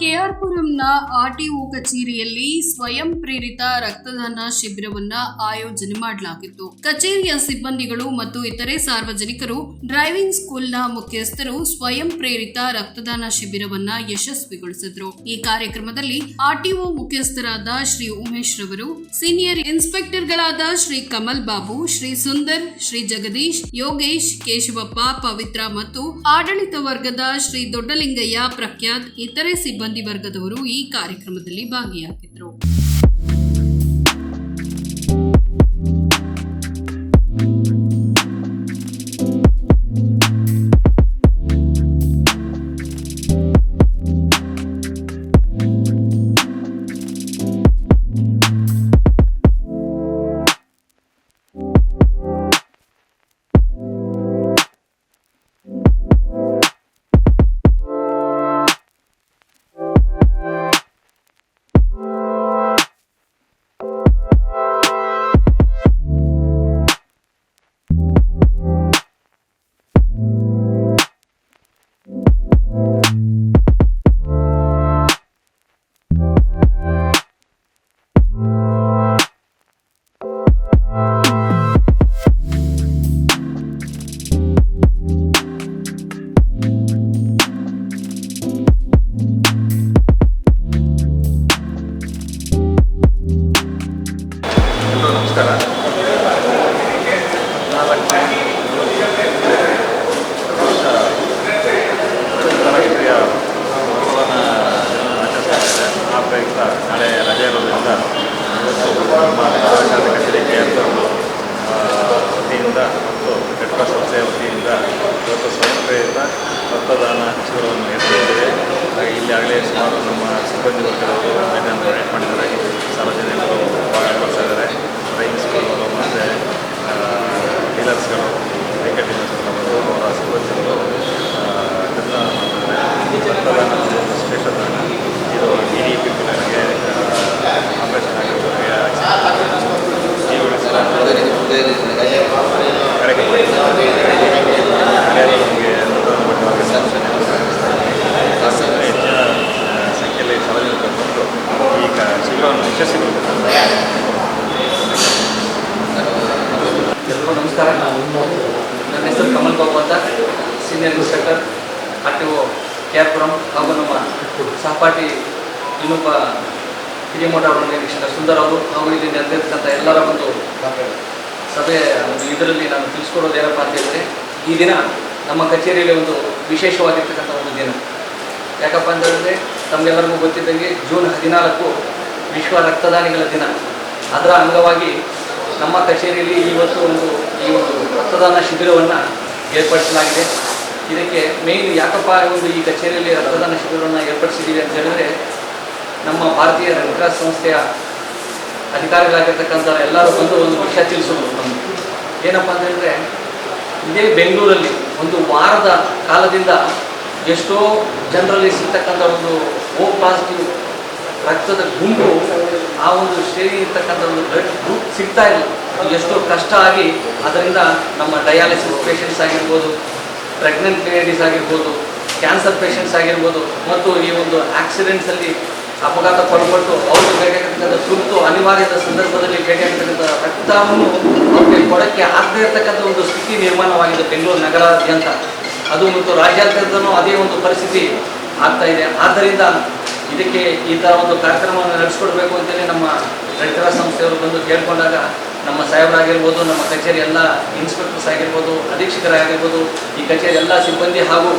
ಕೆಆರ್ಪುರಂನ RTO ಕಚೇರಿಯಲ್ಲಿ ಸ್ವಯಂ ಪ್ರೇರಿತ ರಕ್ತದಾನ ಶಿಬಿರವನ್ನ ಆಯೋಜನೆ ಮಾಡಲಾಗಿತ್ತು. ಕಚೇರಿಯ ಸಿಬ್ಬಂದಿಗಳು ಮತ್ತು ಇತರೆ ಸಾರ್ವಜನಿಕರು, ಡ್ರೈವಿಂಗ್ ಸ್ಕೂಲ್ನ ಮುಖ್ಯಸ್ಥರು ಸ್ವಯಂ ಪ್ರೇರಿತ ರಕ್ತದಾನ ಶಿಬಿರವನ್ನ ಯಶಸ್ವಿಗೊಳಿಸಿದ್ರು. ಈ ಕಾರ್ಯಕ್ರಮದಲ್ಲಿ ಆರ್ಟಿಒ ಮುಖ್ಯಸ್ಥರಾದ ಶ್ರೀ ಉಮೇಶ್ ರವರು, ಸೀನಿಯರ್ ಇನ್ಸ್ಪೆಕ್ಟರ್ಗಳಾದ ಶ್ರೀ ಕಮಲ್ ಬಾಬು, ಶ್ರೀ ಸುಂದರ್, ಶ್ರೀ ಜಗದೀಶ್, ಯೋಗೇಶ್, ಕೇಶವಪ್ಪ, ಪವಿತ್ರ ಮತ್ತು ಆಡಳಿತ ವರ್ಗದ ಶ್ರೀ ದೊಡ್ಡಲಿಂಗಯ್ಯ ಪ್ರಖ್ಯಾತ್, ಇತರೆ ಸಿಬ್ಬಂದಿ ವರ್ಗದವರು ಈ ಕಾರ್ಯಕ್ರಮದಲ್ಲಿ ಭಾಗಿಯಾಗಿದ್ದರು ಆಗಲೇ ಸುಮಾರು ನಮ್ಮ ಸಿಬ್ಬಂದಿ ವರ್ಗದವರು ಇದನ್ನು ಡೊನೇಟ್ ಮಾಡಿದ್ದಾರೆ. ಸಾರ್ವಜನಿಕರು ಭಾಗವಹಿಸ್ತಾ ಇದ್ದಾರೆ. ಸ್ಕೂಲ್ಗಳು ಮತ್ತು ಡೀಲರ್ಸ್ಗಳು, ವೆಹಿಕಲ್ ಡೀಲರ್ಸ್ಗಳು ಅವರ ಸಿಬ್ಬಂದಿಗಳು ಕೆಲಸ ಮಾಡ್ತಾರೆ ಎಲ್ರಿಗೂ ನಾನು ನನ್ನ ಹೆಸರು ಕಮಲ್ ಬಾಬು ಅಂತ. Senior inspector R T O ಕ್ಯಾಪುರಂ ಹಾಗೂ ನಮ್ಮ ಸಹಪಾಠಿ ಇನ್ನೊಬ್ಬ ಹಿರಿಯ ಮೋಟಾರ್ ನಿರೀಕ್ಷಕ ಸುಂದರ್ ಅವರು. ಹಾಗೂ ಇಲ್ಲಿ ನೆರೆದಿರ್ತಕ್ಕಂಥ ಎಲ್ಲರ ಒಂದು ಸಭೆ ಇದರಲ್ಲಿ ನಾನು ತಿಳಿಸ್ಕೊಡೋದು ಏನಪ್ಪ ಅಂತ ಹೇಳಿದ್ರೆ, ಈ ದಿನ ನಮ್ಮ ಕಚೇರಿಯಲ್ಲಿ ಒಂದು ವಿಶೇಷವಾಗಿರ್ತಕ್ಕಂಥ ಒಂದು ದಿನ. ಯಾಕಪ್ಪ ಅಂತ ಹೇಳಿದ್ರೆ ತಮಗೆಲ್ಲರಿಗೂ ಗೊತ್ತಿದ್ದಂಗೆ ಜೂನ್ ಹದಿನಾಲ್ಕು ವಿಶ್ವ ರಕ್ತದಾನಿಗಳ ದಿನ. ಅದರ ಅಂಗವಾಗಿ ನಮ್ಮ ಕಚೇರಿಯಲ್ಲಿ ಇವತ್ತು ಒಂದು ಈ ಒಂದು ರಕ್ತದಾನ ಶಿಬಿರವನ್ನು ಏರ್ಪಡಿಸಲಾಗಿದೆ. ಇದಕ್ಕೆ ಮೇಯ್ನ್ ಯಾಕಪ್ಪ ಒಂದು ಈ ಕಚೇರಿಯಲ್ಲಿ ರಕ್ತದಾನ ಶಿಬಿರವನ್ನು ಏರ್ಪಡಿಸಿದ್ದೀವಿ ಅಂತ ಹೇಳಿದ್ರೆ, ನಮ್ಮ ಭಾರತೀಯ ರೆಡ್ ಕ್ರಾಸ್ ಸಂಸ್ಥೆಯ ಅಧಿಕಾರಿಗಳಾಗಿರ್ತಕ್ಕಂಥ ಎಲ್ಲರೂ ಬಂದು ಒಂದು ವಿಷಯ ತಿಳಿಸೋದು ನಮ್ಗೆ ಏನಪ್ಪ ಅಂತ ಹೇಳಿದ್ರೆ, ಇದೇ ಬೆಂಗಳೂರಲ್ಲಿ ಒಂದು ವಾರದ ಕಾಲದಿಂದ ಎಷ್ಟೋ ಜನರಲ್ಲಿ ಸಿಗ್ತಕ್ಕಂಥ ಒಂದು ಓ ಪಾಸಿಟಿವ್ ರಕ್ತದ ಗುಂಪು ಆ ಒಂದು ಶ್ರೇಣಿ ಇರ್ತಕ್ಕಂಥ ಒಂದು ಬ್ಲಡ್ ಗ್ರೂಪ್ ಸಿಗ್ತಾ ಇಲ್ಲ. ಎಷ್ಟೋ ಕಷ್ಟ ಆಗಿ ಅದರಿಂದ ನಮ್ಮ ಡಯಾಲಿಸಿಸ್ ಪೇಷಂಟ್ಸ್ ಆಗಿರ್ಬೋದು ಪ್ರೆಗ್ನೆಂಟ್ ಲೇಡೀಸ್ ಆಗಿರ್ಬೋದು ಕ್ಯಾನ್ಸರ್ ಪೇಷಂಟ್ಸ್ ಆಗಿರ್ಬೋದು, ಮತ್ತು ಈ ಒಂದು ಆಕ್ಸಿಡೆಂಟ್ಸಲ್ಲಿ ಅಪಘಾತ ಪಡ್ಕೊಟ್ಟು ಅವ್ರಿಗೆ ಬೇಕಾಗಿರ್ತಕ್ಕಂಥ ತುರ್ತು ಅನಿವಾರ್ಯದ ಸಂದರ್ಭದಲ್ಲಿ ಬೇಕಾಗಿರ್ತಕ್ಕಂಥ ರಕ್ತವನ್ನು ಅವ್ರಿಗೆ ಕೊಡೋಕ್ಕೆ ಆಗದೇ ಇರತಕ್ಕಂಥ ಒಂದು ಸ್ಥಿತಿ ನಿರ್ಮಾಣವಾಗಿದೆ ಬೆಂಗಳೂರು ನಗರಾದ್ಯಂತ. ಅದು ಮತ್ತು ರಾಜ್ಯಾದ್ಯಂತನೂ ಅದೇ ಒಂದು ಪರಿಸ್ಥಿತಿ ಆಗ್ತಾ ಇದೆ. ಆದ್ದರಿಂದ ಇದಕ್ಕೆ ಈ ಥರ ಒಂದು ಕಾರ್ಯಕ್ರಮವನ್ನು ನಡೆಸ್ಕೊಡ್ಬೇಕು ಅಂತೇಳಿ ನಮ್ಮ ಕ್ರಾಸ್ ಸಂಸ್ಥೆಯವರು ಬಂದು ಕೇಳ್ಕೊಂಡಾಗ ನಮ್ಮ ಸಾಹೇಬರಾಗಿರ್ಬೋದು, ನಮ್ಮ ಕಚೇರಿ ಎಲ್ಲ ಇನ್ಸ್ಪೆಕ್ಟರ್ಸ್ ಆಗಿರ್ಬೋದು, ಅಧೀಕ್ಷಕರಾಗಿರ್ಬೋದು, ಈ ಕಚೇರಿ ಎಲ್ಲ ಸಿಬ್ಬಂದಿ ಹಾಗೂ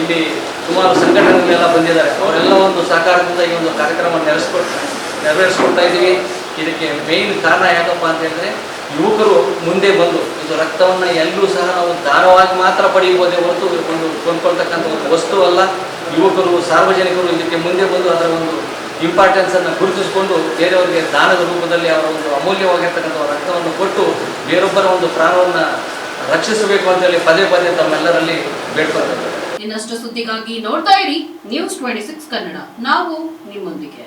ಇಲ್ಲಿ ಸುಮಾರು ಸಂಘಟನೆಗಳೆಲ್ಲ ಬಂದಿದ್ದಾರೆ. ಅವರೆಲ್ಲ ಒಂದು ಸಹಕಾರದಿಂದ ಈ ಒಂದು ಕಾರ್ಯಕ್ರಮ ನೆರೆಸ್ಕೊಟ್ ನೆರವೇರಿಸ್ಕೊಡ್ತಾ ಇದ್ದೀವಿ. ಇದಕ್ಕೆ ಮೇಯ್ನ್ ಕಾರಣ ಯಾಕಪ್ಪ ಅಂತ ಹೇಳಿದ್ರೆ, ಯುವಕರು ಮುಂದೆ ಬಂದು ಇದು ರಕ್ತವನ್ನು ಎಲ್ಲರೂ ಸಹ ನಾವು ದಾನವಾಗಿ ಮಾತ್ರ ಪಡೆಯಬಹುದೇ ಹೊರತು ಒಂದು ಕೊಂಡ್ಕೊಳ್ತಕ್ಕಂಥ ಒಂದು ವಸ್ತು ಅಲ್ಲ. ಯುವಕರು, ಸಾರ್ವಜನಿಕರು ಇದಕ್ಕೆ ಮುಂದೆ ಬಂದು ಅದರ ಒಂದು ಇಂಪಾರ್ಟೆನ್ಸನ್ನು ಗುರುತಿಸಿಕೊಂಡು ಬೇರೆಯವರಿಗೆ ದಾನದ ರೂಪದಲ್ಲಿ ಅವರ ಒಂದು ಅಮೂಲ್ಯವಾಗಿರ್ತಕ್ಕಂಥ ರಕ್ತವನ್ನು ಕೊಟ್ಟು ಬೇರೊಬ್ಬರ ಒಂದು ಪ್ರಾಣವನ್ನು ರಕ್ಷಿಸಬೇಕು ಅಂತೇಳಿ ಪದೇ ಪದೇ ತಮ್ಮೆಲ್ಲರಲ್ಲಿ ಬೇಡ್ಕೊಳ್ತಾರೆ ಇನ್ನಷ್ಟು ಸುದ್ದಿಗಾಗಿ ನೋಡ್ತಾ ಇರಿ ನ್ಯೂಸ್ ಟ್ವೆಂಟಿ ಸಿಕ್ಸ್ ಕನ್ನಡ. ನಾವು ನಿಮ್ಮೊಂದಿಗೆ.